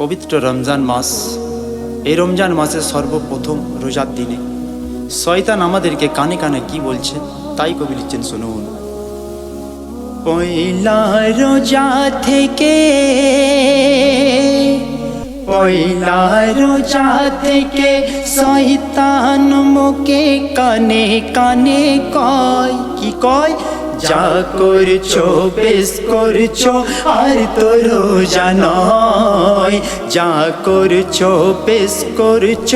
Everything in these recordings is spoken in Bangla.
পবিত্র রমজান মাস। এই রমজান মাসের সর্বপ্রথম রোজার দিনে শয়তান আমাদেরকে কানে কানে কি বলছে তাই কবি লিখছেন, শুনুন। পয়লা রোজা থেকে পয়লা রোজা থেকে শয়তান মুখে কানে কানে কয়। কি কয়? যা করছ, বেশ করছ, আর তো রোজা নয়। যা করছ, বেশ করছ,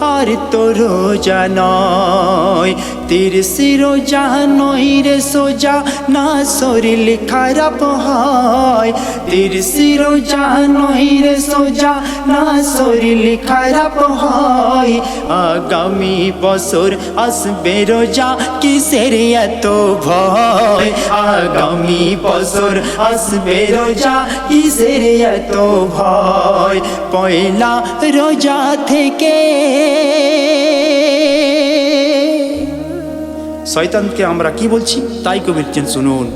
আর তো রোজা নয়। তিরসি রোজা নয় রে সোজা, না শরীর খারাপ হয়। তিরসি রোজা নয় রে সোজা, না শরীর খারাপ হয়। আগামী বছর আসবে রোজা, কিসের এত ভয়? আগামী বছর আসবে রোজা কিসের এত ভয়? পয়লা রোজা থেকে শয়তানকে আমরা কি বলছি? তাই কবির শুনুন।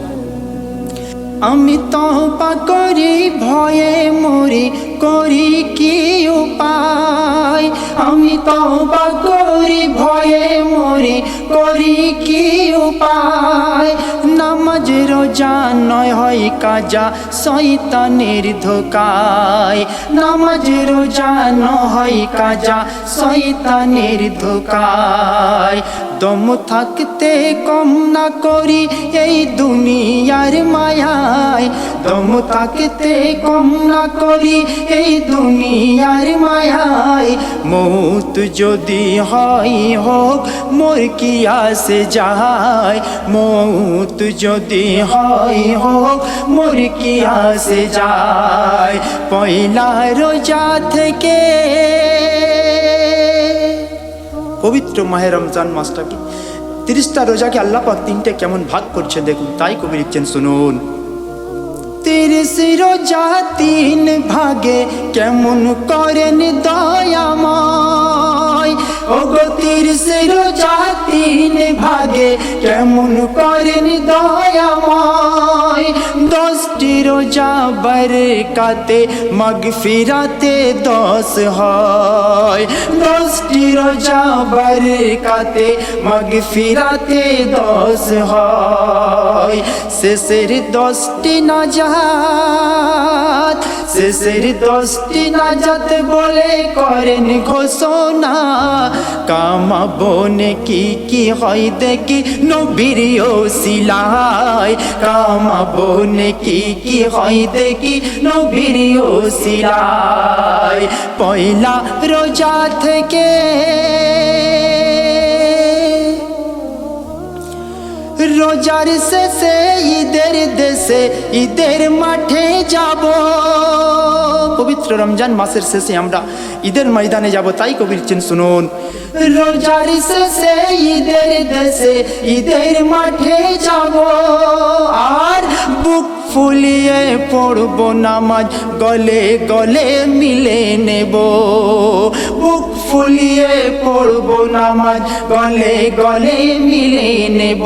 আমি তবা করি ভয়ে মরি করি কি উপায়? আমি তবা করি ভয়ে মরি করি কি উপায়? নামাজ রোজা নয় হয় কাজা শৈতানের ধোকায়। নামাজ রোজা নয় হয় কাজা শৈতানের ধোকায়। দম থাকতে কম না করি এই দুনিয়ার মায়ায়। দম থাকতে কম না করি এই দুনিয়ার মায়ায়। মৌত যদি হয় হোক, মোর কি আসে যায়? মৌত যদি হয় হোক, মোর কি আসে যায়? পয়লা রোজা থেকে পবিত্র মাহে রমজান মাসটাকে। তিরিশটা রোজাকে আল্লাহ তিনটে কেমন ভাগ করছে দেখুন, তাই কবি লিখছেন, শুনুন। তিরিশ রোজা তিন ভাগে কেমন করেন দয়াময়। ও গো তিরিশ রোজা তিন ভাগে কেমন করেন দয়াময়। রোজা বরকাতে মগফিরাতে দশ হয়। দশটি রোজা বরকাতে মগফিরাতে দশ হয়। শেষের দশটি না নাজাত শেষের দশটি নাজাত বলে করেন ঘোষণা। কামাবো কি কি হয় দেখি নবীর শিলায় কামাবো কি কি হয় দেখি নবীর শিলায় পয়লা রোজা থেকে রোজার শেষে ঈদের দেশে, ঈদের মাঠে যাব। পবিত্র রমজান মাসের শেষে আমরা ঈদের ময়দানে যাব, তাই কবির চিন শুনুন। রোজার শেষে ঈদের দেশে, ঈদের মাঠে যাব। আর বুক ফুলিয়ে পড়ব নামাজ, গলে গলে মিলে নেব। ফুলিয়ে পড়ব নামাজ, গলে গলে মিলে নেব।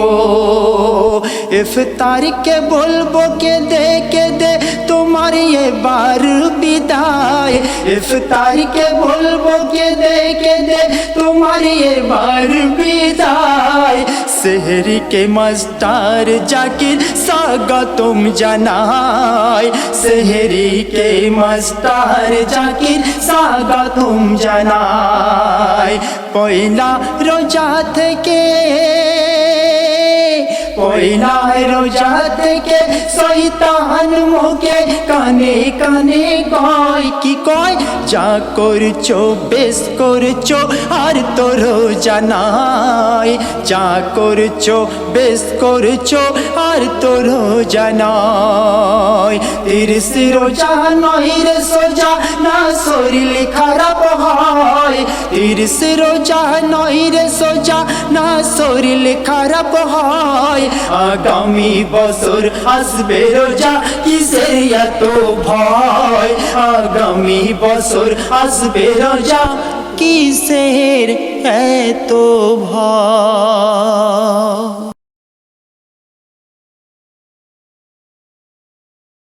ইফতারকে বলব কে দে কে দে তোমার এবার বিদায়। ইফতারকে বলব কে দে কে দে তোমার এবার বিদায়। শহরি के মাস্টার জাকির স্বাগতম জানায় শহরি के মাস্টার জাকির স্বাগতম জানায় পয়লা রোজা থেকে পয়লা রোজা থেকে শৈতান মুখে কানে কানে কয় কি কয় যা করছ বেশ করছ আর তো রোজা নাই যা করছ বেশ করছ আর তো রোজা নয় তিরিশ রোজা নয় রে সোজা না শরীর খারাপ হয় তিরিশ রোজা নয় রে সোজা না শরীর খারাপ হয় আগামী বছর আসবে রোজা কিসের এত ভয়? আগামী বছর আসবে রোজা কিসের এত ভয়?